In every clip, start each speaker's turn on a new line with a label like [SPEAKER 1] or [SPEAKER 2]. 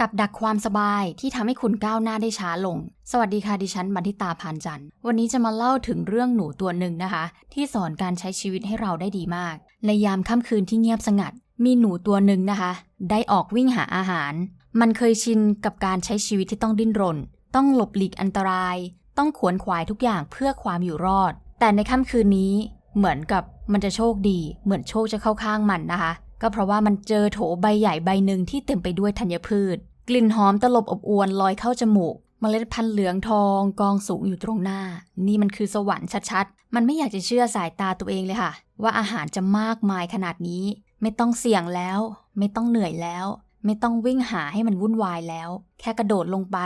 [SPEAKER 1] กับดักความสบายที่ทำให้คุณก้าวหน้าได้ช้าลง สวัสดีค่ะดิฉันบันทิตาพานจันทร์ วันนี้จะมาเล่าถึงเรื่องหนูตัวหนึ่งนะคะ ที่สอนการใช้ชีวิตให้เราได้ดีมาก ในยามค่ำคืนที่เงียบสงัด มีหนูตัวหนึ่งนะคะ ได้ออกวิ่งหาอาหาร มันเคยชินกับการใช้ชีวิตที่ต้องดิ้นรน ต้องหลบหลีกอันตราย ต้องขวนขวายทุกอย่างเพื่อความอยู่รอด แต่ในค่ำคืนนี้เหมือนกับมันจะโชคดี เหมือนโชคจะเข้าข้างมันนะคะ ก็เพราะว่ามันเจอโถใบใหญ่ใบหนึ่งที่เต็มไปด้วยธัญพืช กลิ่นหอมตลบอบอวนลอยเข้าจมูกเมล็ดพันธุ์เหลืองทองกองสูงอยู่ตรงหน้า นี่มันคือสวรรค์ชัดๆ มันไม่อยากจะเชื่อสายตาตัวเองเลยค่ะ ว่าอาหารจะมากมายขนาดนี้ ไม่ต้องเสี่ยงแล้ว ไม่ต้องเหนื่อยแล้ว ไม่ต้องวิ่งหาให้มันวุ่นวายแล้ว แค่กระโดดลงไป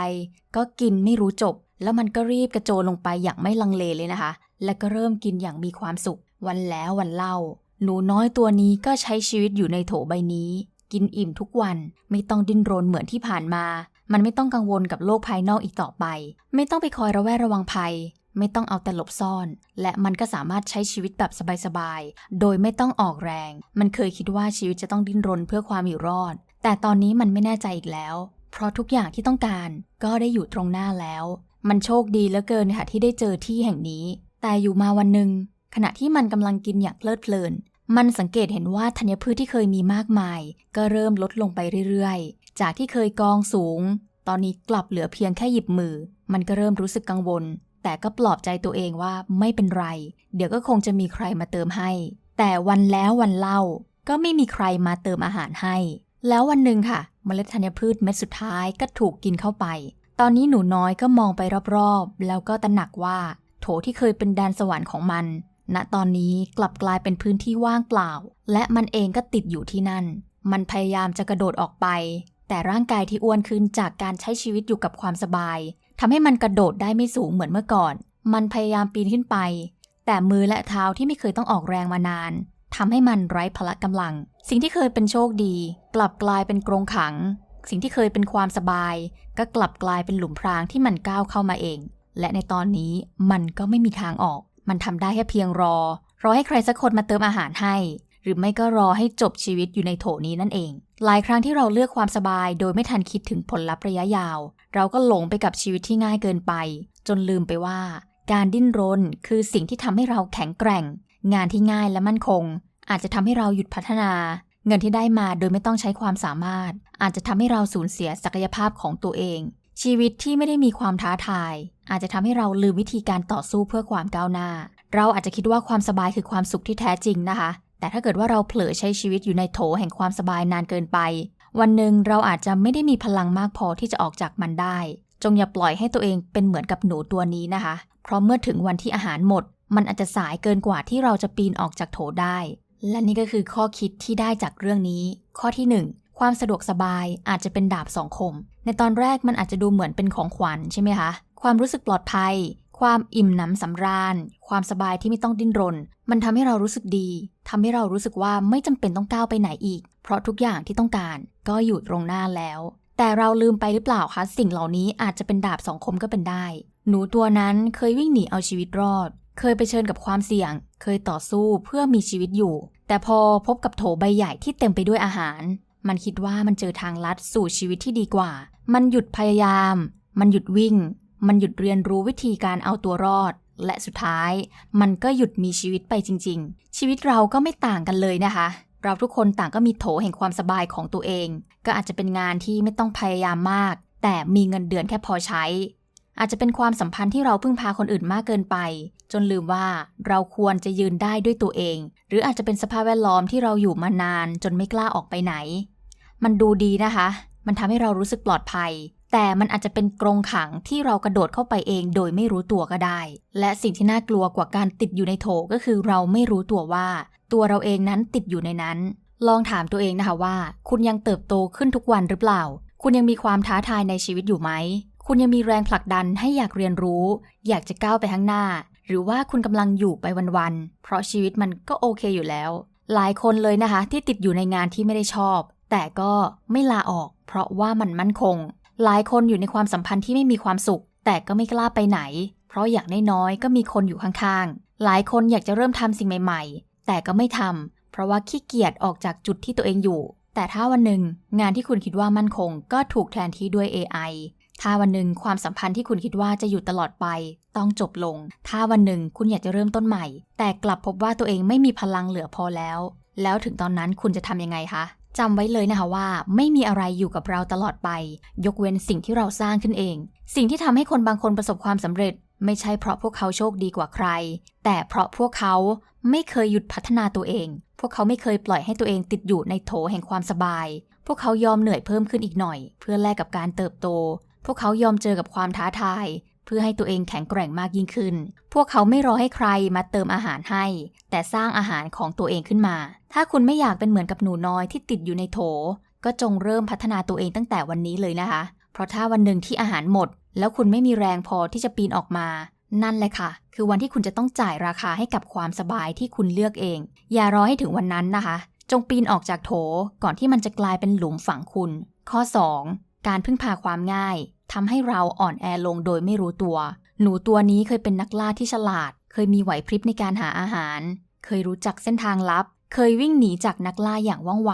[SPEAKER 1] ก็กินไม่รู้จบ แล้วมันก็รีบกระโจนลงไปอย่างไม่ลังเลเลยนะคะ และก็เริ่มกินอย่างมีความสุข วันแล้ววันเล่า หนูน้อยตัวนี้ก็ใช้ชีวิตอยู่ในโถใบนี้ กินอิ่มทุกวัน ไม่ต้องดิ้นรนเหมือนที่ผ่านมา มันไม่ต้องกังวลกับโลกภายนอกอีกต่อไป ไม่ต้องไปคอยระแวดระวังภัย ไม่ต้องเอาแต่หลบซ่อน และมันก็สามารถใช้ชีวิตแบบสบายๆ โดยไม่ต้องออกแรง มันเคยคิดว่าชีวิตจะต้องดิ้นรนเพื่อความอยู่รอด แต่ตอนนี้มันไม่แน่ใจอีกแล้ว เพราะทุกอย่างที่ต้องการก็ได้อยู่ตรงหน้าแล้ว มันโชคดีเหลือเกินค่ะที่ได้เจอที่แห่งนี้ แต่อยู่มาวันหนึ่งขณะที่มันกำลังกินอย่างเพลิดเพลิน มันสังเกตเห็นว่าธัญพืชที่เคยมีมากมาย ก็เริ่มลดลงไปเรื่อยๆ จากที่เคยกองสูง ตอนนี้กลับเหลือเพียงแค่หยิบมือ มันก็เริ่มรู้สึกกังวล แต่ก็ปลอบใจตัวเองว่าไม่เป็นไร เดี๋ยวก็คงจะมีใครมาเติมให้ แต่วันแล้ววันเล่า ก็ไม่มีใครมาเติมอาหารให้ แล้ววันหนึ่งค่ะ เมล็ดธัญพืชเม็ดสุดท้ายก็ถูกกินเข้าไป ตอนนี้หนูน้อยก็มองไปรอบๆ แล้วก็ตระหนักว่า โถที่เคยเป็นแดนสวรรค์ของมัน ณตอนนี้กลับกลายเป็นพื้นที่ว่างเปล่า และมันเองก็ติดอยู่ที่นั่น มันพยายามจะกระโดดออกไป แต่ร่างกายที่อ้วนขึ้นจากการใช้ชีวิตอยู่กับความสบายทำให้มันกระโดดได้ไม่สูงเหมือนเมื่อก่อน มันพยายามปีนขึ้นไป แต่มือและเท้าที่ไม่เคยต้องออกแรงมานานทำให้มันไร้พละกำลัง สิ่งที่เคยเป็นโชคดี กลับกลายเป็นกรงขัง สิ่งที่เคยเป็นความสบาย ก็กลับกลายเป็นหลุมพรางที่มันก้าวเข้ามาเอง และในตอนนี้มันก็ไม่มีทางออก มันทำได้แค่เพียงรอ รอให้ใครสักคนมาเติมอาหารให้ หรือไม่ก็รอให้จบชีวิตอยู่ในโถนี้นั่นเอง หลายครั้งที่เราเลือกความสบาย โดยไม่ทันคิดถึงผลลัพธ์ระยะยาว เราก็หลงไปกับชีวิตที่ง่ายเกินไป จนลืมไปว่า การดิ้นรนคือสิ่งที่ทำให้เราแข็งแกร่ง งานที่ง่ายและมั่นคง อาจจะทำให้เราหยุดพัฒนาเงินที่ได้มาโดยไม่ต้องใช้ความสามารถ อาจจะทำให้เราสูญเสียศักยภาพของตัวเอง ชีวิตที่ไม่ได้มีความท้าทาย อาจจะทำให้เราลืมวิธีการต่อสู้เพื่อความก้าวหน้า เราอาจจะคิดว่าความสบายคือความสุขที่แท้จริงนะคะ แต่ถ้าเกิดว่าเราเผลอใช้ชีวิตอยู่ในโถแห่งความสบายนานเกินไป วันหนึ่งเราอาจจะไม่ได้มีพลังมากพอที่จะออกจากมันได้ จงอย่าปล่อยให้ตัวเองเป็นเหมือนกับหนูตัวนี้นะคะ เพราะเมื่อถึงวันที่อาหารหมด มันอาจจะสายเกินกว่าที่เราจะปีนออกจากโถได้ และนี่ก็คือข้อคิดที่ได้จากเรื่องนี้ ข้อที่ 1 ความสะดวกสบายอาจจะเป็นดาบสองคม ในตอนแรกมันอาจจะดูเหมือนเป็นของขวัญใช่ไหมคะ ความรู้สึกปลอดภัย ความอิ่มหนำสำราญ ความสบายที่ไม่ต้องดิ้นรน มันทำให้เรารู้สึกดี ทำให้เรารู้สึกว่าไม่จำเป็นต้องก้าวไปไหนอีก เพราะทุกอย่างที่ต้องการก็อยู่ตรงหน้าแล้ว แต่เราลืมไปหรือเปล่าคะ สิ่งเหล่านี้อาจจะเป็นดาบสองคมก็เป็นได้ หนูตัวนั้นเคยวิ่งหนีเอาชีวิตรอด เคยไปเชิญกับความเสี่ยง เคยต่อสู้เพื่อมีชีวิตอยู่ แต่พอพบกับโถใบใหญ่ที่เต็มไปด้วยอาหาร มันคิดว่ามันเจอทางลัดสู่ชีวิตที่ดีกว่า มันหยุดพยายาม มันหยุดวิ่ง มันหยุดเรียนรู้วิธีการเอาตัวรอด และสุดท้าย มันก็หยุดมีชีวิตไปจริง ๆ ชีวิตเราก็ไม่ต่างกันเลยนะคะ เราทุกคนต่างก็มีโถแห่งความสบายของตัวเอง ก็อาจจะเป็นงานที่ไม่ต้องพยายามมาก แต่มีเงินเดือนแค่พอใช้ อาจจะเป็นความสัมพันธ์ที่เราพึ่งพาคนอื่นมากเกินไป จนลืมว่าเราควรจะยืนได้ด้วยตัวเอง หรืออาจจะเป็นสภาพแวดล้อมที่เราอยู่มานาน จนไม่กล้าออกไปไหน มันดูดีนะคะ มันทำให้เรารู้สึกปลอดภัย แต่มันอาจจะเป็นกรงขังที่เรากระโดดเข้าไปเองโดยไม่รู้ตัวก็ได้ และสิ่งที่น่ากลัวกว่าการติดอยู่ในโถก็คือเราไม่รู้ตัวว่า ตัวเราเองนั้นติดอยู่ในนั้น ลองถามตัวเองนะคะว่า คุณยังเติบโตขึ้นทุกวันหรือเปล่า คุณยังมีความท้าทายในชีวิตอยู่ไหม คุณยังมีแรงผลักดันให้อยากเรียนรู้ อยากจะก้าวไปข้างหน้า หรือว่าคุณกำลังอยู่ไปวันๆ เพราะชีวิตมันก็โอเคอยู่แล้วหลายคนเลยนะคะที่ติดอยู่ในงานที่ไม่ได้ชอบ แต่ก็ไม่ลาออก เพราะว่ามันมั่นคง หลายคนอยู่ในความสัมพันธ์ที่ไม่มีความสุข แต่ก็ไม่กล้าไปไหน เพราะอย่างน้อยๆก็มีคนอยู่ข้างๆ หลายคนอยากจะเริ่มทำสิ่งใหม่ ๆ แต่ก็ไม่ทำเพราะว่าขี้เกียจออกจากจุดที่ตัวเองอยู่ แต่ถ้าวันหนึ่งงานที่คุณคิดว่ามั่นคง ก็ถูกแทนที่ด้วย AI ถ้าวันหนึ่งความสัมพันธ์ที่คุณคิดว่าจะอยู่ตลอดไป ต้องจบลง ถ้าวันหนึ่งคุณอยากจะเริ่มต้นใหม่ แต่กลับพบว่าตัวเองไม่มีพลังเหลือพอแล้ว แล้วถึงตอนนั้นคุณจะทำยังไงคะ จำไว้เลยนะคะว่า ไม่มีอะไรอยู่กับเราตลอดไป ยกเว้นสิ่งที่เราสร้างขึ้นเอง สิ่งที่ทำให้คนบางคนประสบความสำเร็จ ไม่ใช่เพราะพวกเขาโชคดีกว่าใคร แต่เพราะพวกเขาไม่เคยหยุดพัฒนาตัวเอง พวกเขาไม่เคยปล่อยให้ตัวเองติดอยู่ในโถแห่งความสบาย พวกเขายอมเหนื่อยเพิ่มขึ้นอีกหน่อย เพื่อแลกกับการเติบโต พวกเขายอมเจอกับความท้าทาย เพื่อให้ตัวเองแข็งแกร่งมากยิ่งขึ้น พวกเขาไม่รอให้ใครมาเติมอาหารให้ แต่สร้างอาหารของตัวเองขึ้นมา ถ้าคุณไม่อยากเป็นเหมือนกับหนูน้อยที่ติดอยู่ในโถ ก็จงเริ่มพัฒนาตัวเองตั้งแต่วันนี้เลยนะคะ เพราะถ้าวันหนึ่งที่อาหารหมด แล้วคุณไม่มีแรงพอที่จะปีนออกมา นั่นแหละค่ะ คือวันที่คุณจะต้องจ่ายราคาให้กับความสบายที่คุณเลือกเอง อย่ารอให้ถึงวันนั้นนะคะ จงปีนออกจากโถก่อนที่มันจะกลายเป็นหลุมฝังคุณ ข้อ 2. การพึ่งพาความง่าย ทำให้เราอ่อนแอลงโดยไม่รู้ตัว หนูตัวนี้เคยเป็นนักล่าที่ฉลาด เคยมีไหวพริบในการหาอาหาร เคยรู้จักเส้นทางลับ เคยวิ่งหนีจากนักล่าอย่างว่องไว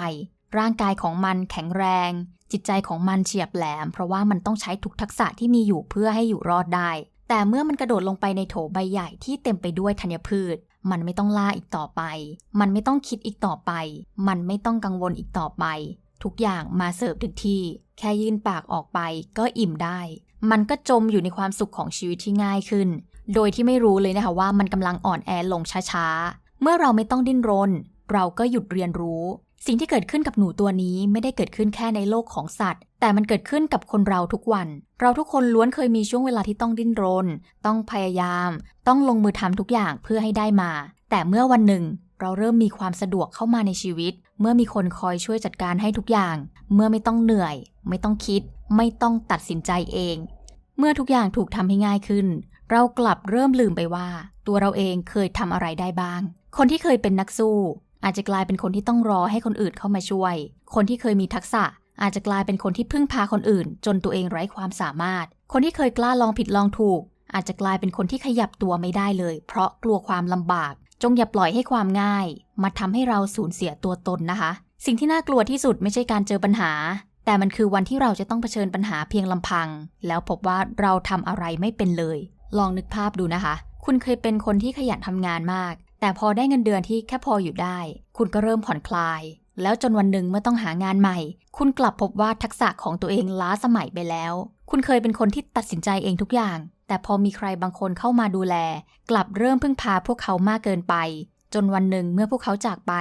[SPEAKER 1] ร่างกายของมันแข็งแรง จิตใจของมันเฉียบแหลม เพราะว่ามันต้องใช้ทุกทักษะที่มีอยู่เพื่อให้อยู่รอดได้ แต่เมื่อมันกระโดดลงไปในโถใบใหญ่ที่เต็มไปด้วยธัญพืช มันไม่ต้องล่าอีกต่อไป มันไม่ต้องคิดอีกต่อไป มันไม่ต้องกังวลอีกต่อไป ทุกอย่างมาเสิร์ฟถึงที่ แค่ยื่นปากออกไปก็อิ่มได้ มันก็จมอยู่ในความสุขของชีวิตที่ง่ายขึ้น โดยที่ไม่รู้เลยนะคะว่ามันกำลังอ่อนแอลงช้าๆ เมื่อเราไม่ต้องดิ้นรน เราก็หยุดเรียนรู้ สิ่งที่เกิดขึ้นกับหนูตัวนี้ไม่ได้เกิดขึ้นแค่ในโลกของสัตว์ แต่มันเกิดขึ้นกับคนเราทุกวัน เราทุกคนล้วนเคยมีช่วงเวลาที่ต้องดิ้นรน ต้องพยายาม ต้องลงมือทำทุกอย่างเพื่อให้ได้มา แต่เมื่อวันหนึ่งเราเริ่มมีความสะดวกเข้ามาในชีวิต เมื่อมีคนคอยช่วยจัดการให้ทุกอย่าง เมื่อไม่ต้องเหนื่อย ไม่ต้องคิด ไม่ต้องตัดสินใจเอง เมื่อทุกอย่างถูกทำให้ง่ายขึ้น เรากลับเริ่มลืมไปว่า ตัวเราเองเคยทำอะไรได้บ้าง คนที่เคยเป็นนักสู้ อาจจะกลายเป็นคนที่ต้องรอให้คนอื่นเข้ามาช่วย คนที่เคยมีทักษะ อาจจะกลายเป็นคนที่พึ่งพาคนอื่น จนตัวเองไร้ความสามารถ คนที่เคยกล้าลองผิดลองถูก อาจจะกลายเป็นคนที่ขยับตัวไม่ได้เลย เพราะกลัวความลำบาก จงอย่าปล่อยให้ความง่าย มาทำให้เราสูญเสียตัวตนนะคะ สิ่งที่น่ากลัวที่สุดไม่ใช่การเจอปัญหา แต่มันคือวันที่เราจะต้องเผชิญปัญหาเพียงลำพัง แล้วพบว่าเราทำอะไรไม่เป็นเลย ลองนึกภาพดูนะคะ คุณเคยเป็นคนที่ขยันทำงานมาก แต่พอได้เงินเดือนที่แค่พออยู่ได้ คุณก็เริ่มผ่อนคลาย แล้วจนวันหนึ่งเมื่อต้องหางานใหม่ คุณกลับพบว่าทักษะของตัวเองล้าสมัยไปแล้ว คุณเคยเป็นคนที่ตัดสินใจเองทุกอย่าง แต่พอมีใครบางคนเข้ามาดูแล กลับเริ่มพึ่งพาพวกเขามากเกินไป จนวันหนึ่งเมื่อพวกเขาจากไป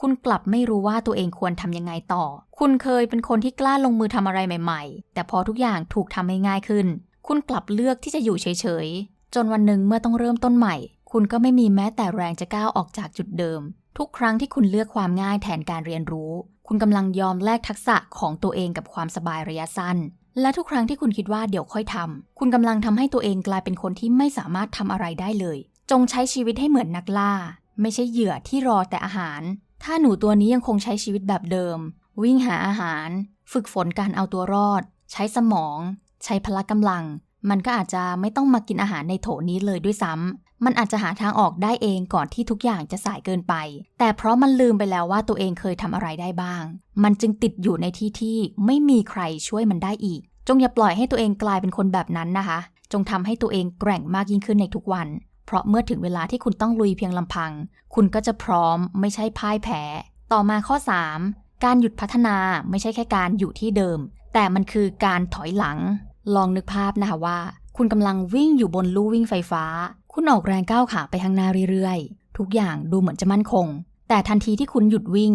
[SPEAKER 1] คุณกลับไม่รู้ว่าตัวเองควรทำยังไงต่อ คุณเคยเป็นคนที่กล้าลงมือทำอะไรใหม่ ๆ แต่พอทุกอย่างถูกทำให้ง่ายขึ้น คุณกลับเลือกที่จะอยู่เฉยๆ จนวันหนึ่งเมื่อต้องเริ่มต้นใหม่ คุณก็ไม่มีแม้แต่แรงจะก้าวออกจากจุดเดิม ทุกครั้งที่คุณเลือกความง่ายแทนการเรียนรู้ คุณกำลังยอมแลกทักษะของตัวเองกับความสบายระยะสั้น และทุกครั้งที่คุณคิดว่าเดี๋ยวค่อยทำคุณกำลังทำให้ตัวเองกลายเป็นคนที่ไม่สามารถทำอะไรได้เลย จงใช้ชีวิตให้เหมือนนักล่า ไม่ใช่เหยื่อที่รอแต่อาหาร ถ้าหนูตัวนี้ยังคงใช้ชีวิตแบบเดิม วิ่งหาอาหาร ฝึกฝนการเอาตัวรอด ใช้สมอง ใช้พละกำลัง มันก็อาจจะไม่ต้องมากินอาหารในโถนี้เลยด้วยซ้ำมันอาจจะหาทางออกได้เองก่อนที่ทุกอย่างจะสายเกินไป แต่เพราะมันลืมไปแล้วว่าตัวเองเคยทำอะไรได้บ้าง มันจึงติดอยู่ในที่ที่ไม่มีใครช่วยมันได้อีก จงอย่าปล่อยให้ตัวเองกลายเป็นคนแบบนั้นนะคะ จงทำให้ตัวเองแกร่งมากยิ่งขึ้นในทุกวัน เพราะเมื่อถึงเวลาที่คุณต้องลุยเพียงลำพัง คุณก็จะพร้อมไม่ใช่พ่ายแพ้ ต่อมาข้อ 3 การหยุดพัฒนาไม่ใช่แค่การอยู่ที่เดิม แต่มันคือการถอยหลัง ลองนึกภาพนะคะว่า คุณกำลังวิ่งอยู่บนลู่วิ่งไฟฟ้า คุณออกแรงก้าวขาไปข้างหน้าเรื่อยๆ ทุกอย่างดูเหมือนจะมั่นคง แต่ทันทีที่คุณหยุดวิ่ง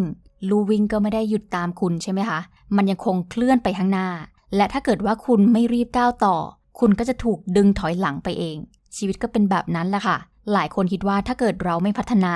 [SPEAKER 1] ลู่วิ่งก็ไม่ได้หยุดตามคุณใช่ไหมคะ มันยังคงเคลื่อนไปข้างหน้า และถ้าเกิดว่าคุณไม่รีบก้าวต่อ คุณก็จะถูกดึงถอยหลังไปเอง ชีวิตก็เป็นแบบนั้นแหละค่ะ หลายคนคิดว่าถ้าเกิดเราไม่พัฒนา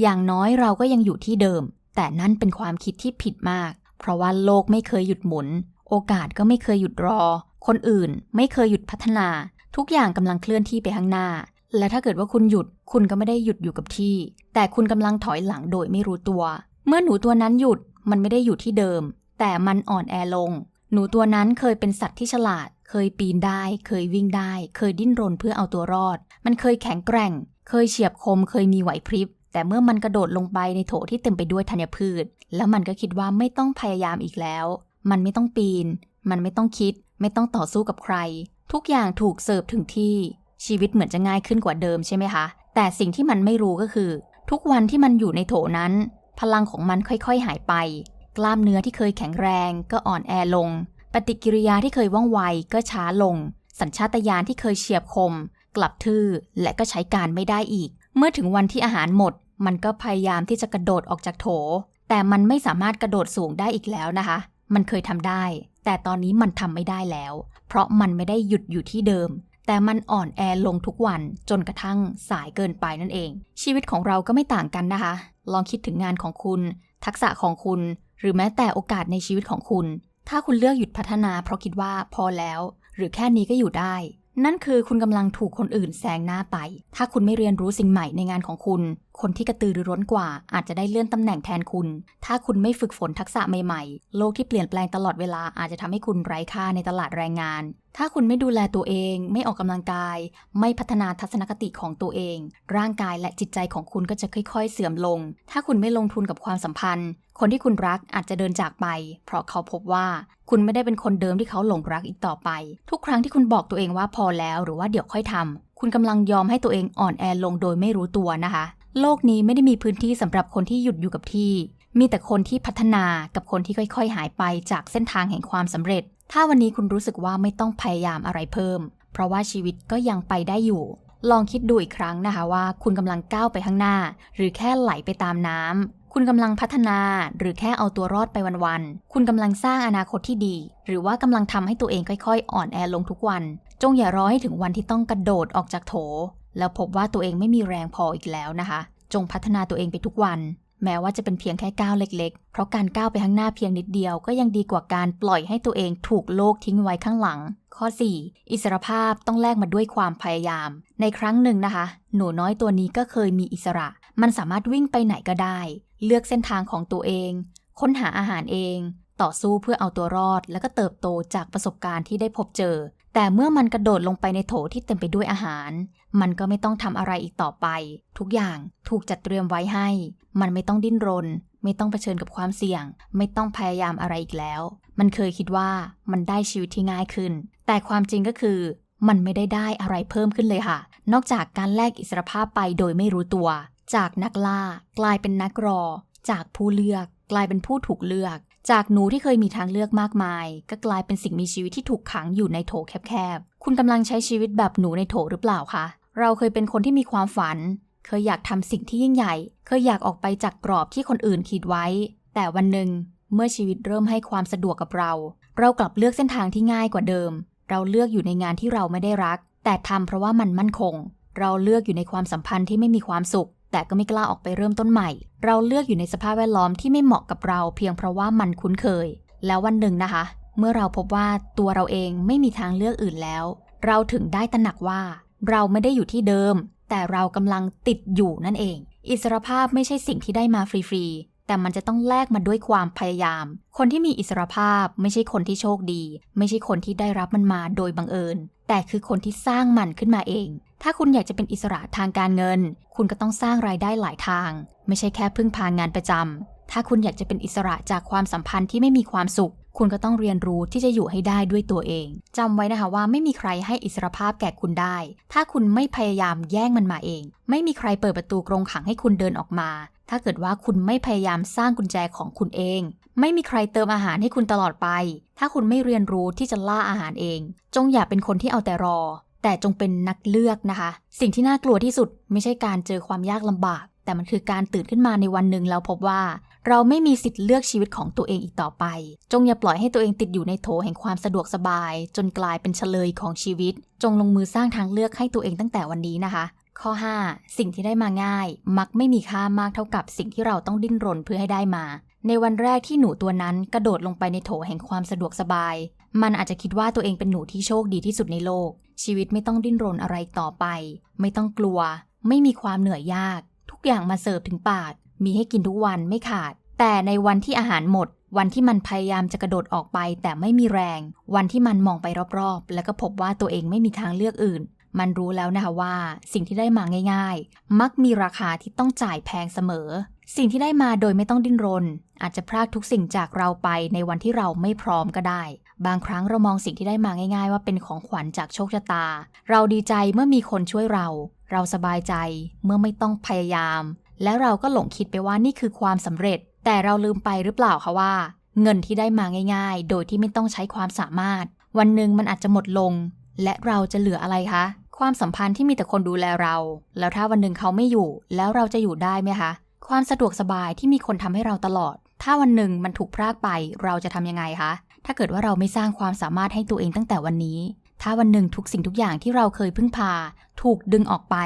[SPEAKER 1] อย่างน้อยเราก็ยังอยู่ที่เดิม แต่นั่นเป็นความคิดที่ผิดมาก เพราะว่าโลกไม่เคยหยุดหมุน โอกาสก็ไม่เคยหยุดรอ คนอื่นไม่เคยหยุดพัฒนา ทุกอย่างกำลังเคลื่อนที่ไปข้างหน้า และถ้าเกิดว่าคุณหยุด คุณก็ไม่ได้หยุดอยู่กับที่ แต่คุณกำลังถอยหลังโดยไม่รู้ตัว เมื่อหนูตัวนั้นหยุดมันไม่ได้อยู่ที่เดิม แต่มันอ่อนแอลง หนูตัวนั้นเคยเป็นสัตว์ที่ฉลาด เคยปีนได้ เคยวิ่งได้ เคยดิ้นรนเพื่อเอาตัวรอด มันเคยแข็งแกร่ง เคยเฉียบคม เคยมีไหวพริบ แต่เมื่อมันกระโดดลงไปในโถที่เต็มไปด้วยธัญพืช แล้วมันก็คิดว่าไม่ต้องพยายามอีกแล้ว มันไม่ต้องปีน มันไม่ต้องคิด ไม่ต้องต่อสู้กับใคร ทุกอย่างถูกเสิร์ฟถึงที่ ชีวิตเหมือนจะง่ายขึ้นกว่าเดิมใช่ไหมคะ แต่สิ่งที่มันไม่รู้ก็คือ ทุกวันที่มันอยู่ในโถนั้น พลังของมันค่อยๆ หายไป กล้ามเนื้อที่เคยแข็งแรงก็อ่อนแอลง ปฏิกิริยาที่เคยว่องไวก็ช้าลง สัญชาตญาณที่เคยเฉียบคม กลับทื่อและก็ใช้การไม่ได้อีก เมื่อถึงวันที่อาหารหมด มันก็พยายามที่จะกระโดดออกจากโถ แต่มันไม่สามารถกระโดดสูงได้อีกแล้วนะคะ มันเคยทำได้ แต่ตอนนี้มันทำไม่ได้แล้ว เพราะมันไม่ได้หยุดอยู่ที่เดิมแต่มันอ่อนแอลงทุกวันจนกระทั่งสายเกินไปนั่นเอง ชีวิตของเราก็ไม่ต่างกันนะคะ ลองคิดถึงงานของคุณ ทักษะของคุณ หรือแม้แต่โอกาสในชีวิตของคุณ ถ้าคุณเลือกหยุดพัฒนา เพราะคิดว่าพอแล้ว หรือแค่นี้ก็อยู่ได้ นั่นคือคุณกำลังถูกคนอื่นแซงหน้าไป ถ้าคุณไม่เรียนรู้สิ่งใหม่ในงานของคุณ คนที่กระตือรือร้นกว่า อาจจะได้เลื่อนตำแหน่งแทนคุณ ถ้าคุณไม่ฝึกฝนทักษะใหม่ๆ โลกที่เปลี่ยนแปลงตลอดเวลาอาจจะทำให้คุณไร้ค่าในตลาดแรงงาน ถ้าคุณไม่ดูแลตัวเอง ไม่ออกกำลังกาย ไม่พัฒนาทัศนคติของตัวเอง ร่างกายและจิตใจของคุณก็จะค่อย ๆ เสื่อมลง ถ้าคุณไม่ลงทุนกับความสัมพันธ์ คนที่คุณรักอาจจะเดินจากไป เพราะเขาพบว่าคุณไม่ได้เป็นคนเดิมที่เขาหลงรักอีกต่อไป ทุกครั้งที่คุณบอกตัวเองว่าพอแล้ว หรือว่าเดี๋ยวค่อยทำคุณกำลังยอมให้ตัวเองอ่อนแอลงโดยไม่รู้ตัวนะคะ โลกนี้ไม่ได้มีพื้นที่สำหรับคนที่หยุดอยู่กับที่มีแต่คนที่พัฒนากับคนที่ค่อย ๆ หายไปจากเส้นทางแห่งความสำเร็จ ถ้าวันนี้คุณรู้สึกว่าไม่ต้องพยายามอะไรเพิ่ม เพราะว่าชีวิตก็ยังไปได้อยู่ ลองคิดดูอีกครั้งนะคะว่า คุณกำลังก้าวไปข้างหน้า หรือแค่ไหลไปตามน้ำคุณกำลังพัฒนาหรือแค่เอาตัวรอดไปวันๆคุณกำลังสร้างอนาคตที่ดี หรือว่ากำลังทำให้ตัวเองค่อยๆ อ่อนแอลงทุกวัน จงอย่ารอให้ถึงวันที่ต้องกระโดดออกจากโถ แล้วพบว่าตัวเองไม่มีแรงพออีกแล้วนะคะ จงพัฒนาตัวเองไปทุกวัน แม้ว่าจะเป็นเพียงแค่ก้าวเล็ก ๆ เพราะการก้าวไปข้างหน้าเพียงนิดเดียวก็ยังดีกว่าการปล่อยให้ตัวเองถูกโลกทิ้งไว้ข้างหลัง ข้อ 4. อิสรภาพต้องแลกมาด้วยความพยายาม ในครั้งหนึ่งนะคะ หนูน้อยตัวนี้ก็เคยมีอิสระ มันสามารถวิ่งไปไหนก็ได้ เลือกเส้นทางของตัวเอง ค้นหาอาหารเอง ต่อสู้เพื่อเอาตัวรอด แล้วก็เติบโตจากประสบการณ์ที่ได้พบเจอ แต่เมื่อมันกระโดดลงไปในโถที่เต็มไปด้วยอาหาร มันก็ไม่ต้องทำอะไรอีกต่อไป ทุกอย่างถูกจัดเตรียมไว้ให้ มันไม่ต้องดิ้นรน ไม่ต้องเผชิญกับความเสี่ยง ไม่ต้องพยายามอะไรอีกแล้ว มันเคยคิดว่ามันได้ชีวิตที่ง่ายขึ้น แต่ความจริงก็คือ มันไม่ได้ได้อะไรเพิ่มขึ้นเลยค่ะ นอกจากการแลกอิสรภาพไปโดยไม่รู้ตัว จากนักล่ากลายเป็นนักรอ จากผู้เลือกกลายเป็นผู้ถูกเลือก จากหนูที่เคยมีทางเลือกมากมาย ก็กลายเป็นสิ่งมีชีวิตที่ถูกขังอยู่ในโถแคบๆ คุณกำลังใช้ชีวิตแบบหนูในโถหรือเปล่าคะ เราเคยเป็นคนที่มีความฝัน เคยอยากทำสิ่งที่ยิ่งใหญ่ เคยอยากออกไปจากกรอบที่คนอื่นคิดไว้ แต่วันหนึ่งเมื่อชีวิตเริ่มให้ความสะดวกกับเรา เรากลับเลือกเส้นทางที่ง่ายกว่าเดิม เราเลือกอยู่ในงานที่เราไม่ได้รัก แต่ทำเพราะว่ามันมั่นคง เราเลือกอยู่ในความสัมพันธ์ที่ไม่มีความสุข แต่ก็ไม่กล้าออกไปเริ่มต้นใหม่ เราเลือกอยู่ในสภาพแวดล้อมที่ไม่เหมาะกับเราเพียงเพราะว่ามันคุ้นเคย แล้ววันหนึ่งนะคะ เมื่อเราพบว่าตัวเราเองไม่มีทางเลือกอื่นแล้ว เราถึงได้ตระหนักว่า เราไม่ได้อยู่ที่เดิม แต่เรากำลังติดอยู่นั่นเอง อิสรภาพไม่ใช่สิ่งที่ได้มาฟรีๆ แต่มันจะต้องแลกมาด้วยความพยายาม คนที่มีอิสรภาพไม่ใช่คนที่โชคดี ไม่ใช่คนที่ได้รับมันมาโดยบังเอิญ แต่คือคนที่สร้างมันขึ้นมาเอง ถ้าคุณอยากจะเป็นอิสระทางการเงิน คุณก็ต้องสร้างรายได้หลายทาง ไม่ใช่แค่พึ่งพางานประจำถ้าคุณอยากจะเป็นอิสระจากความสัมพันธ์ที่ไม่มีความสุข คุณก็ต้องเรียนรู้ที่จะอยู่ให้ได้ด้วยตัวเองจำไว้นะคะว่าไม่มีใครให้อิสรภาพแก่คุณได้ ถ้าคุณไม่พยายามแย่งมันมาเอง ไม่มีใครเปิดประตูกรงขังให้คุณเดินออกมา ถ้าเกิดว่าคุณไม่พยายามสร้างกุญแจของคุณเอง ไม่มีใครเติมอาหารให้คุณตลอดไป ถ้าคุณไม่เรียนรู้ที่จะล่าอาหารเอง จงอย่าเป็นคนที่เอาแต่รอ แต่จงเป็นนักเลือกนะคะ สิ่งที่น่ากลัวที่สุดไม่ใช่การเจอความยากลำบากแต่มันคือการตื่นขึ้นมาในวันหนึ่งแล้วพบว่า เราไม่มีสิทธิ์เลือกชีวิตของตัวเองอีกต่อไป จงอย่าปล่อยให้ตัวเองติดอยู่ในโถแห่งความสะดวกสบาย จนกลายเป็นเฉลยของชีวิต จงลงมือสร้างทางเลือกให้ตัวเองตั้งแต่วันนี้นะคะ ข้อ 5 สิ่งที่ได้มาง่าย มักไม่มีค่ามากเท่ากับสิ่งที่เราต้องดิ้นรนเพื่อให้ได้มา ในวันแรกที่หนูตัวนั้นกระโดดลงไปในโถแห่งความสะดวกสบาย มันอาจจะคิดว่าตัวเองเป็นหนูที่โชคดีที่สุดในโลก ชีวิตไม่ต้องดิ้นรนอะไรต่อไป ไม่ต้องกลัว ไม่มีความเหนื่อยยาก ทุกอย่างมาเสิร์ฟถึงปาก มีให้กินทุกวันไม่ขาด แต่ในวันที่อาหารหมด วันที่มันพยายามจะกระโดดออกไป แต่ไม่มีแรง วันที่มันมองไปรอบๆ แล้วก็พบว่าตัวเองไม่มีทางเลือกอื่น มันรู้แล้วนะคะว่า สิ่งที่ได้มาง่าย ๆ มักมีราคาที่ต้องจ่ายแพงเสมอ สิ่งที่ได้มาโดยไม่ต้องดิ้นรน อาจจะพรากทุกสิ่งจากเราไปในวันที่เราไม่พร้อมก็ได้ บางครั้งเรามองสิ่งที่ได้มาง่าย ๆ ว่าเป็นของขวัญจากโชคชะตา เราดีใจเมื่อมีคนช่วยเราเราสบายใจเมื่อไม่ต้องพยายาม แล้วเราก็หลงคิดไปว่านี่คือความสำเร็จ แต่เราลืมไปหรือเปล่าคะว่า เงินที่ได้มาง่าย ๆ โดยที่ไม่ต้องใช้ความสามารถ วันหนึ่งมันอาจจะหมดลง และเราจะเหลืออะไรคะ ความสัมพันธ์ที่มีแต่คนดูแลเรา แล้วถ้าวันหนึ่งเขาไม่อยู่ แล้วเราจะอยู่ได้ไหมคะ ความสะดวกสบายที่มีคนทำให้เราตลอด ถ้าวันหนึ่งมันถูกพรากไป เราจะทำยังไงคะ ถ้าเกิดว่าเราไม่สร้างความสามารถให้ตัวเองตั้งแต่วันนี้ ถ้าวันหนึ่งทุกสิ่งทุกอย่างที่เราเคยพึ่งพา ถูกดึงออกไป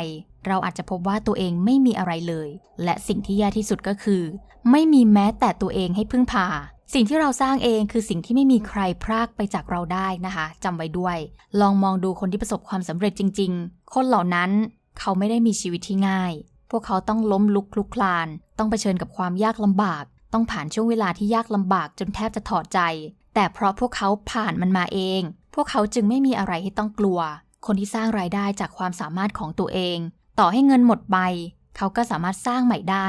[SPEAKER 1] เราอาจจะพบว่าตัวเองไม่มีอะไรเลย และสิ่งที่แย่ที่สุดก็คือ ไม่มีแม้แต่ตัวเองให้พึ่งพา สิ่งที่เราสร้างเองคือสิ่งที่ไม่มีใครพรากไปจากเราได้นะคะจำไว้ด้วย ลองมองดูคนที่ประสบความสำเร็จจริง ๆ คนเหล่านั้นเขาไม่ได้มีชีวิตที่ง่าย พวกเขาต้องล้มลุกคลุกคลาน ต้องเผชิญกับความยากลำบาก ต้องผ่านช่วงเวลาที่ยากลำบากจนแทบจะถอดใจ แต่เพราะพวกเขาผ่านมันมาเอง พวกเขาจึงไม่มีอะไรให้ต้องกลัว คนที่สร้างรายได้จากความสามารถของตัวเอง ต่อให้เงินหมดไป เขาก็สามารถสร้างใหม่ได้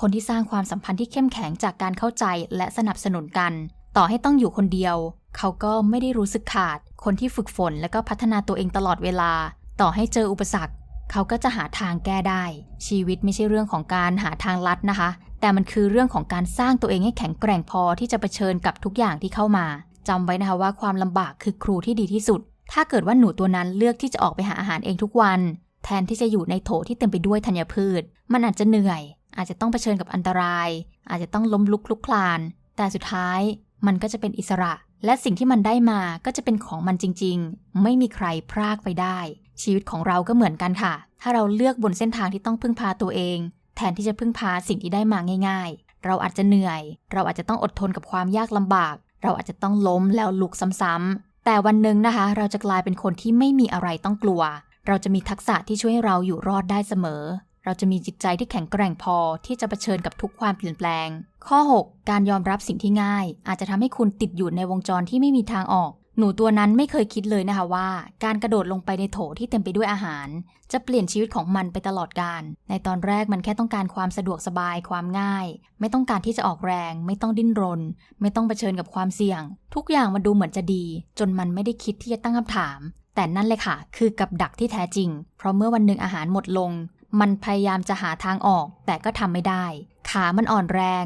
[SPEAKER 1] คนที่สร้างความสัมพันธ์ที่เข้มแข็งจากการเข้าใจและสนับสนุนกัน ต่อให้ต้องอยู่คนเดียว เขาก็ไม่ได้รู้สึกขาด คนที่ฝึกฝนและก็พัฒนาตัวเองตลอดเวลา ต่อให้เจออุปสรรค เขาก็จะหาทางแก้ได้ ชีวิตไม่ใช่เรื่องของการหาทางลัดนะคะ แต่มันคือเรื่องของการสร้างตัวเองให้แข็งแกร่งพอที่จะเผชิญกับทุกอย่างที่เข้ามาจำไว้นะคะว่าความลำบากคือครูที่ดีที่สุด ถ้าเกิดว่าหนูตัวนั้นเลือกที่จะออกไปหาอาหารเองทุกวัน แทนที่จะอยู่ในโถที่เต็มไปด้วยธัญพืช มันอาจจะเหนื่อย อาจจะต้องเผชิญกับอันตราย อาจจะต้องล้มลุกคลุกคลาน แต่สุดท้ายมันก็จะเป็นอิสระ และสิ่งที่มันได้มาก็จะเป็นของมันจริง ๆ ไม่มีใครพรากไปได้ ชีวิตของเราก็เหมือนกันค่ะ ถ้าเราเลือกบนเส้นทางที่ต้องพึ่งพาตัวเอง แทนที่จะพึ่งพาสิ่งที่ได้มาง่าย ๆ เราอาจจะเหนื่อย เราอาจจะต้องอดทนกับความยากลำบาก เราอาจจะต้องล้มแล้วลุกซ้ำๆแต่วันหนึ่งนะคะ เราจะกลายเป็นคนที่ไม่มีอะไรต้องกลัว เราจะมีทักษะที่ช่วยให้เราอยู่รอดได้เสมอ เราจะมีจิตใจที่แข็งแกร่งพอที่จะเผชิญกับทุกความเปลี่ยนแปลง ข้อ 6 การยอมรับสิ่งที่ง่าย อาจจะทำให้คุณติดอยู่ในวงจรที่ไม่มีทางออก หนูตัวนั้นไม่เคยคิดเลยนะคะว่า การกระโดดลงไปในโถที่เต็มไปด้วยอาหาร จะเปลี่ยนชีวิตของมันไปตลอดกาลในตอนแรกมันแค่ต้องการความสะดวกสบายความง่าย ไม่ต้องการที่จะออกแรง ไม่ต้องดิ้นรน ไม่ต้องเผชิญกับความเสี่ยง ทุกอย่างมันดูเหมือนจะดี จนมันไม่ได้คิดที่จะตั้งคำถาม แต่นั่นเลยค่ะ คือกับดักที่แท้จริง เพราะเมื่อวันหนึ่งอาหารหมดลง มันพยายามจะหาทางออก แต่ก็ทำไม่ได้ ขามันอ่อนแรง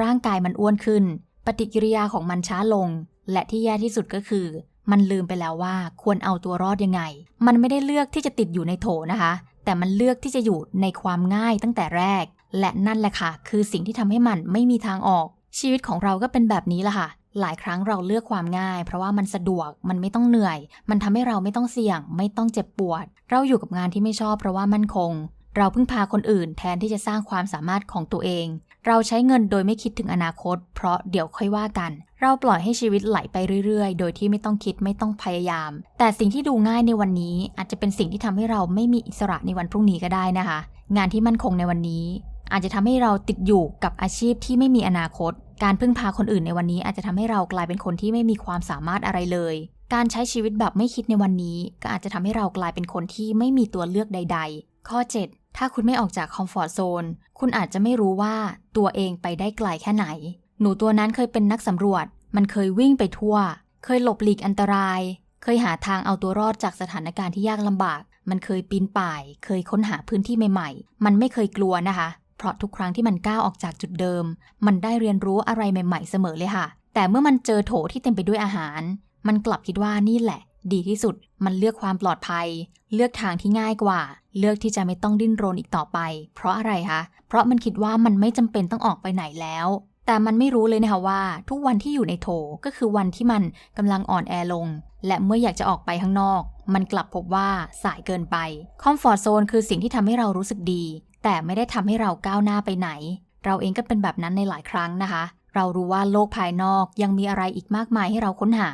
[SPEAKER 1] ร่างกายมันอ้วนขึ้น ปฏิกิริยาของมันช้าลง และที่แย่ที่สุดก็คือ มันลืมไปแล้วว่าควรเอาตัวรอดยังไง มันไม่ได้เลือกที่จะติดอยู่ในโถนะคะ แต่มันเลือกที่จะอยู่ในความง่ายตั้งแต่แรก และนั่นแหละค่ะ คือสิ่งที่ทำให้มันไม่มีทางออก ชีวิตของเราก็เป็นแบบนี้แหละค่ะ หลายครั้งเราเลือกความง่าย เพราะว่ามันสะดวกมันไม่ต้องเหนื่อย มันทำให้เราไม่ต้องเสี่ยง ไม่ต้องเจ็บปวด เราอยู่กับงานที่ไม่ชอบเพราะว่ามั่นคง เราพึ่งพาคนอื่นแทนที่จะสร้างความสามารถของตัวเอง เราใช้เงินโดยไม่คิดถึงอนาคต เพราะเดี๋ยวค่อยว่ากัน เราปล่อยให้ชีวิตไหลไปเรื่อยๆ โดยที่ไม่ต้องคิดไม่ต้องพยายาม แต่สิ่งที่ดูง่ายในวันนี้ อาจจะเป็นสิ่งที่ทำให้เราไม่มีอิสระในวันพรุ่งนี้ก็ได้นะคะ งานที่มั่นคงในวันนี้ อาจจะทำให้เราติดอยู่กับอาชีพที่ไม่มีอนาคต การพึ่งพาคนอื่นในวันนี้อาจจะทำให้เรากลายเป็นคนที่ไม่มีความสามารถอะไรเลย การใช้ชีวิตแบบไม่คิดในวันนี้ ก็อาจจะทำให้เรากลายเป็นคนที่ไม่มีตัวเลือกใด ๆ ข้อ 7 ถ้าคุณไม่ออกจากคอมฟอร์ทโซน คุณอาจจะไม่รู้ว่าตัวเองไปได้ไกลแค่ไหน หนูตัวนั้นเคยเป็นนักสำรวจ มันเคยวิ่งไปทั่ว เคยหลบหลีกอันตราย เคยหาทางเอาตัวรอดจากสถานการณ์ที่ยากลำบาก มันเคยปีนป่าย เคยค้นหาพื้นที่ใหม่ ๆ มันไม่เคยกลัวนะคะ ราะทุกครั้งที่มันก้าวออกจากจุดเดิม มันได้เรียนรู้อะไรใหม่ ๆ เสมอเลยค่ะ แต่เมื่อมันเจอโถที่เต็มไปด้วยอาหาร มันกลับคิดว่านี่แหละ ดีที่สุด มันเลือกความปลอดภัย เลือกทางที่ง่ายกว่า เลือกที่จะไม่ต้องดิ้นรนอีกต่อไป เพราะอะไรคะ เพราะมันคิดว่ามันไม่จำเป็นต้องออกไปไหนแล้วแต่มันไม่รู้เลยนะคะว่า ทุกวันที่อยู่ในโถก็คือวันที่มันกำลังอ่อนแอลง และเมื่ออยากจะออกไปข้างนอก มันกลับพบว่าสายเกินไปคอมฟอร์ทโซนคือสิ่งที่ทำให้เรารู้สึกดี แต่ไม่ได้ทำให้เราก้าวหน้าไปไหน เราเองก็เป็นแบบนั้นในหลายครั้งนะคะ เรารู้ว่าโลกภายนอกยังมีอะไรอีกมากมายให้เราค้นหา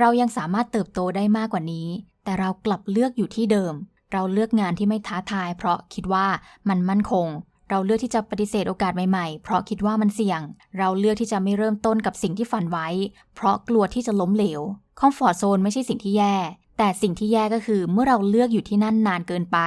[SPEAKER 1] เรายังสามารถเติบโตได้มากกว่านี้ แต่เรากลับเลือกอยู่ที่เดิม เราเลือกงานที่ไม่ท้าทาย เพราะคิดว่ามันมั่นคง เราเลือกที่จะปฏิเสธโอกาสใหม่ๆ เพราะคิดว่ามันเสี่ยง เราเลือกที่จะไม่เริ่มต้นกับสิ่งที่ฝันไว้ เพราะกลัวที่จะล้มเหลวคอมฟอร์ทโซนไม่ใช่สิ่งที่แย่ แต่สิ่งที่แย่ก็คือเมื่อเราเลือกอยู่ที่นั่นนานเกินไป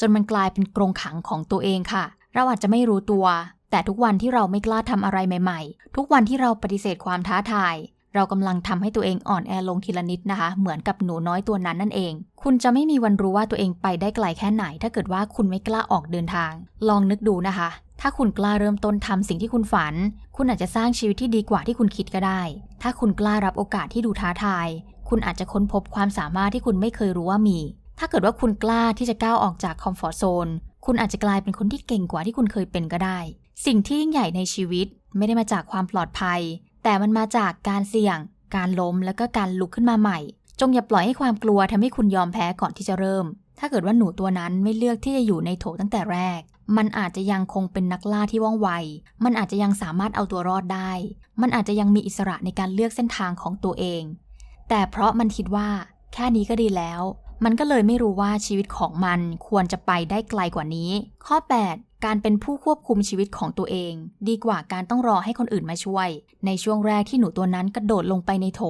[SPEAKER 1] จนมันกลายเป็นกรงขังของตัวเองค่ะ เราอาจจะไม่รู้ตัว แต่ทุกวันที่เราไม่กล้าทำอะไรใหม่ ๆ ทุกวันที่เราปฏิเสธความท้าทาย เรากำลังทำให้ตัวเองอ่อนแอลงทีละนิดนะคะ เหมือนกับหนูน้อยตัวนั้นนั่นเอง คุณจะไม่มีวันรู้ว่าตัวเองไปได้ไกลแค่ไหน ถ้าเกิดว่าคุณไม่กล้าออกเดินทาง ลองนึกดูนะคะ ถ้าคุณกล้าเริ่มต้นทำสิ่งที่คุณฝัน คุณอาจจะสร้างชีวิตที่ดีกว่าที่คุณคิดก็ได้ ถ้าคุณกล้ารับโอกาสที่ดูท้าทาย คุณอาจจะค้นพบความสามารถที่คุณไม่เคยรู้ว่ามี ถ้าเกิดว่าคุณกล้าที่จะก้าวออกจากคอมฟอร์ทโซน คุณอาจจะกลายเป็นคนที่เก่งกว่าที่คุณเคยเป็นก็ได้ สิ่งที่ยิ่งใหญ่ในชีวิต ไม่ได้มาจากความปลอดภัย แต่มันมาจากการเสี่ยง การล้ม แล้วก็การลุกขึ้นมาใหม่ จงอย่าปล่อยให้ความกลัวทำให้คุณยอมแพ้ก่อนที่จะเริ่ม ถ้าเกิดว่าหนูตัวนั้นไม่เลือกที่จะอยู่ในโถตั้งแต่แรกมันอาจจะยังคงเป็นนักล่าที่ว่องไว มันอาจจะยังสามารถเอาตัวรอดได้ มันอาจจะยังมีอิสระในการเลือกเส้นทางของตัวเอง แต่เพราะมันคิดว่าแค่นี้ก็ดีแล้ว มันก็เลยไม่รู้ว่าชีวิตของมันควรจะไปได้ไกลกว่านี้ ข้อ 8 การเป็นผู้ควบคุมชีวิตของตัวเอง ดีกว่าการต้องรอให้คนอื่นมาช่วย ในช่วงแรกที่หนูตัวนั้นกระโดดลงไปในโถ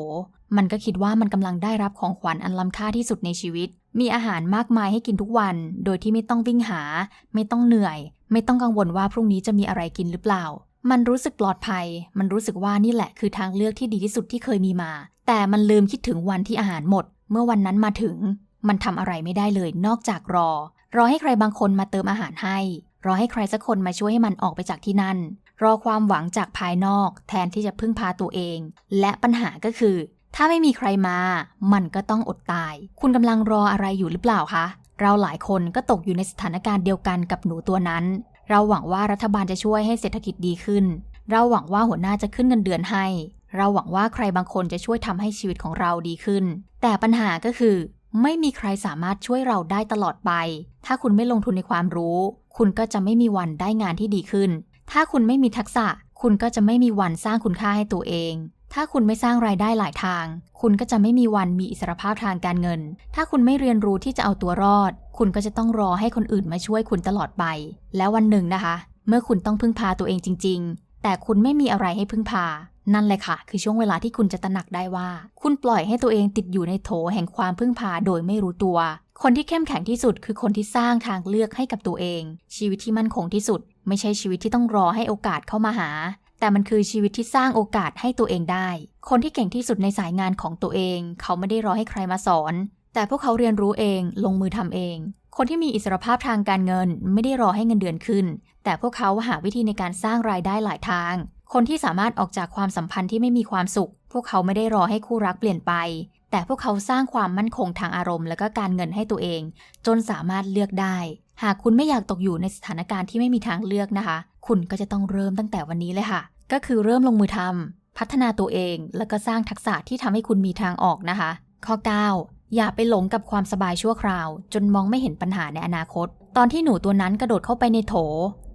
[SPEAKER 1] มันก็คิดว่ามันกำลังได้รับของขวัญอันล้ำค่าที่สุดในชีวิต มีอาหารมากมายให้กินทุกวัน โดยที่ไม่ต้องวิ่งหา ไม่ต้องเหนื่อย ไม่ต้องกังวลว่าพรุ่งนี้จะมีอะไรกินหรือเปล่ามันรู้สึกปลอดภัย มันรู้สึกว่านี่แหละคือทางเลือกที่ดีที่สุดที่เคยมีมา แต่มันลืมคิดถึงวันที่อาหารหมด เมื่อวันนั้นมาถึง มันทำอะไรไม่ได้เลยนอกจากรอ รอให้ใครบางคนมาเติมอาหารให้ รอให้ใครสักคนมาช่วยให้มันออกไปจากที่นั่น รอความหวังจากภายนอก แทนที่จะพึ่งพาตัวเอง และปัญหาก็คือ ถ้าไม่มีใครมา มันก็ต้องอดตาย คุณกำลังรออะไรอยู่หรือเปล่าคะ เราหลายคนก็ตกอยู่ในสถานการณ์เดียวกันกับหนูตัวนั้น เราหวังว่ารัฐบาลจะช่วยให้เศรษฐกิจดีขึ้น เราหวังว่าหัวหน้าจะขึ้นเงินเดือนให้ เราหวังว่าใครบางคนจะช่วยทำให้ชีวิตของเราดีขึ้น แต่ปัญหาก็คือ ไม่มีใครสามารถช่วยเราได้ตลอดไป ถ้าคุณไม่ลงทุนในความรู้ คุณก็จะไม่มีวันได้งานที่ดีขึ้น ถ้าคุณไม่มีทักษะ คุณก็จะไม่มีวันสร้างคุณค่าให้ตัวเอง ถ้าคุณไม่สร้างรายได้หลายทาง คุณก็จะไม่มีวันมีอิสรภาพทางการเงิน ถ้าคุณไม่เรียนรู้ที่จะเอาตัวรอด คุณก็จะต้องรอให้คนอื่นมาช่วยคุณตลอดไป แล้ววันหนึ่งนะคะ เมื่อคุณต้องพึ่งพาตัวเองจริง ๆ แต่คุณไม่มีอะไรให้พึ่งพา นั่นแหละค่ะ คือช่วงเวลาที่คุณจะตระหนักได้ว่า คุณปล่อยให้ตัวเองติดอยู่ในโถแห่งความพึ่งพาโดยไม่รู้ตัว คนที่เข้มแข็งที่สุดคือคนที่สร้างทางเลือกให้กับตัวเอง ชีวิตที่มั่นคงที่สุด ไม่ใช่ชีวิตที่ต้องรอให้โอกาสเข้ามาหา แต่มันคือชีวิตที่สร้างโอกาสให้ตัวเองได้ คนที่เก่งที่สุดในสายงานของตัวเอง เขาไม่ได้รอให้ใครมาสอน แต่พวกเขาเรียนรู้เอง ลงมือทำเอง คนที่มีอิสรภาพทางการเงิน ไม่ได้รอให้เงินเดือนขึ้น แต่พวกเขาหาวิธีในการสร้างรายได้หลายทาง คนที่สามารถออกจากความสัมพันธ์ที่ไม่มีความสุข พวกเขาไม่ได้รอให้คู่รักเปลี่ยนไป แต่พวกเขาสร้างความมั่นคงทางอารมณ์และก็การเงินให้ตัวเอง จนสามารถเลือกได้ หากคุณไม่อยากตกอยู่ในสถานการณ์ที่ไม่มีทางเลือกนะคะ คุณก็จะต้องเริ่มตั้งแต่วันนี้เลยค่ะ ก็คือเริ่มลงมือทำพัฒนาตัวเอง แล้วก็สร้างทักษะที่ทำให้คุณมีทางออกนะคะ ข้อ 9 อย่าไปหลงกับความสบายชั่วคราว จนมองไม่เห็นปัญหาในอนาคต ตอนที่หนูตัวนั้นกระโดดเข้าไปในโถ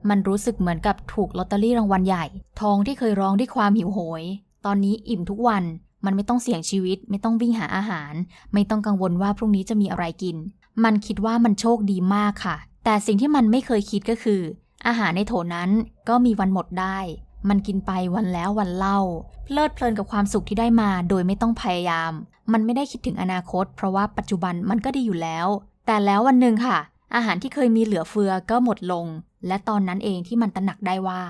[SPEAKER 1] มันรู้สึกเหมือนกับถูกลอตเตอรี่รางวัลใหญ่ ทองที่เคยร้องด้วยความหิวโหย ตอนนี้อิ่มทุกวัน มันไม่ต้องเสี่ยงชีวิต ไม่ต้องวิ่งหาอาหาร ไม่ต้องกังวลว่าพรุ่งนี้จะมีอะไรกิน มันคิดว่ามันโชคดีมากค่ะ แต่สิ่งที่มันไม่เคยคิดก็คือ อาหารในโถนั้นก็มีวันหมดได้ มันกินไปวันแล้ววันเล่า เพลิดเพลินกับความสุขที่ได้มา โดยไม่ต้องพยายาม มันไม่ได้คิดถึงอนาคต เพราะว่าปัจจุบันมันก็ดีอยู่แล้ว แต่แล้ววันหนึ่งค่ะอาหารที่เคยมีเหลือเฟือก็หมดลง และตอนนั้นเองที่มันตระหนักได้ว่า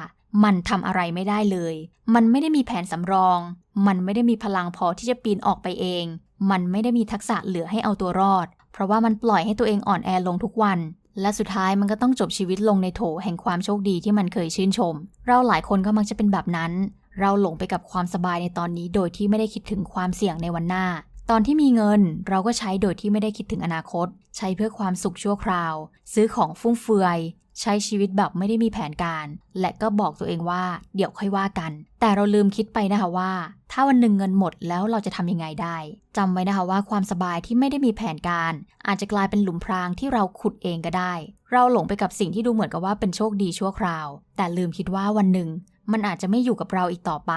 [SPEAKER 1] มันทำอะไรไม่ได้เลย มันไม่ได้มีแผนสำรอง มันไม่ได้มีพลังพอที่จะปีนออกไปเอง มันไม่ได้มีทักษะเหลือให้เอาตัวรอด เพราะว่ามันปล่อยให้ตัวเองอ่อนแอลงทุกวัน และสุดท้ายมันก็ต้องจบชีวิตลงในโถแห่งความโชคดีที่มันเคยชื่นชม เราหลายคนก็มักจะเป็นแบบนั้น เราหลงไปกับความสบายในตอนนี้ โดยที่ไม่ได้คิดถึงความเสี่ยงในวันหน้าตอนที่มีเงินเราก็ใช้โดยที่ไม่ได้คิดถึงอนาคต ใช้เพื่อความสุขชั่วคราว ซื้อของฟุ่มเฟือย ใช้ชีวิตแบบไม่ได้มีแผนการ และก็บอกตัวเองว่าเดี๋ยวค่อยว่ากัน แต่เราลืมคิดไปนะคะว่า ถ้าวันหนึ่งเงินหมดแล้วเราจะทำยังไงได้ จำไว้นะคะว่าความสบายที่ไม่ได้มีแผนการ อาจจะกลายเป็นหลุมพรางที่เราขุดเองก็ได้ เราหลงไปกับสิ่งที่ดูเหมือนกับว่าเป็นโชคดีชั่วคราว แต่ลืมคิดว่าวันหนึ่ง มันอาจจะไม่อยู่กับเราอีกต่อไป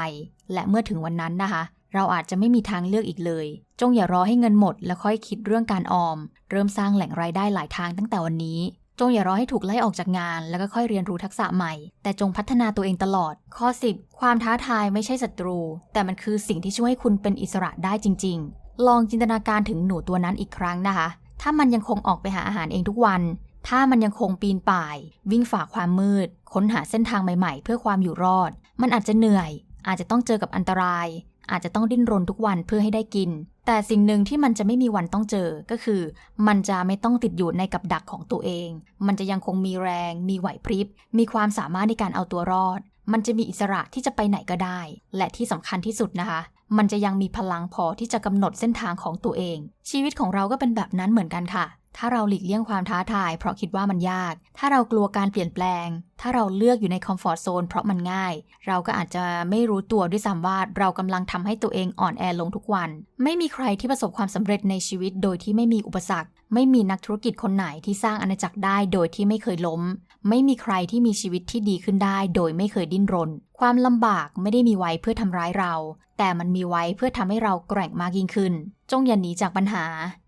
[SPEAKER 1] และเมื่อถึงวันนั้นนะคะ เราอาจจะไม่มีทางเลือกอีกเลย จงอย่ารอให้เงินหมด แล้วค่อยคิดเรื่องการออม เริ่มสร้างแหล่งรายได้หลายทางตั้งแต่วันนี้ จงอย่ารอให้ถูกไล่ออกจากงาน แล้วก็ค่อยเรียนรู้ทักษะใหม่ แต่จงพัฒนาตัวเองตลอด ข้อ 10 ความท้าทายไม่ใช่ศัตรู แต่มันคือสิ่งที่ช่วยให้คุณเป็นอิสระได้จริง ๆ ลองจินตนาการถึงหนูตัวนั้นอีกครั้งนะคะ ถ้ามันยังคงออกไปหาอาหารเองทุกวัน ถ้ามันยังคงปีนป่าย วิ่งฝ่าความมืด ค้นหาเส้นทางใหม่ ๆ เพื่อความอยู่รอด มันอาจจะเหนื่อย อาจจะต้องเจอกับอันตราย อาจจะต้องดิ้นรนทุกวันเพื่อให้ได้กิน แต่สิ่งหนึ่งที่มันจะไม่มีวันต้องเจอก็คือ มันจะไม่ต้องติดอยู่ในกับดักของตัวเอง มันจะยังคงมีแรง มีไหวพริบ มีความสามารถในการเอาตัวรอด มันจะมีอิสระที่จะไปไหนก็ได้ และที่สำคัญที่สุดนะคะ มันจะยังมีพลังพอที่จะกำหนดเส้นทางของตัวเอง ชีวิตของเราก็เป็นแบบนั้นเหมือนกันค่ะ ถ้าเราหลีกเลี่ยงความท้าทาย เพราะคิดว่ามันยาก ถ้าเรากลัวการเปลี่ยนแปลง ถ้าเราเลือกอยู่ในคอมฟอร์ทโซนเพราะมันง่าย เราก็อาจจะไม่รู้ตัวด้วยซ้ำว่าเรากำลังทำให้ตัวเองอ่อนแอลงทุกวัน ไม่มีใครที่ประสบความสำเร็จในชีวิตโดยที่ไม่มีอุปสรรค ไม่มีนักธุรกิจคนไหนที่สร้างอาณาจักรได้โดยที่ไม่เคยล้ม ไม่มีใครที่มีชีวิตที่ดีขึ้นได้ โดยไม่เคยดิ้นรน ความลำบากไม่ได้มีไว้เพื่อทำร้ายเรา แต่มันมีไว้เพื่อทำให้เราแกร่งมากยิ่งขึ้น จงอย่าหนีจากปัญหา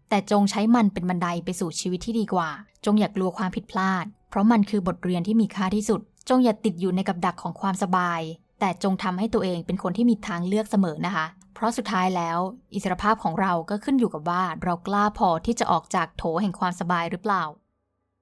[SPEAKER 1] แต่จงใช้มันเป็นบันไดไปสู่ชีวิตที่ดีกว่า จงอย่ากลัวความผิดพลาด เพราะมันคือบทเรียนที่มีค่าที่สุด จงอย่าติดอยู่ในกับดักของความสบาย แต่จงทำให้ตัวเองเป็นคนที่มีทางเลือกเสมอนะคะ เพราะสุดท้ายแล้ว อิสรภาพของเราก็ขึ้นอยู่กับว่าเรากล้าพอที่จะออกจากโถแห่งความสบายหรือเปล่า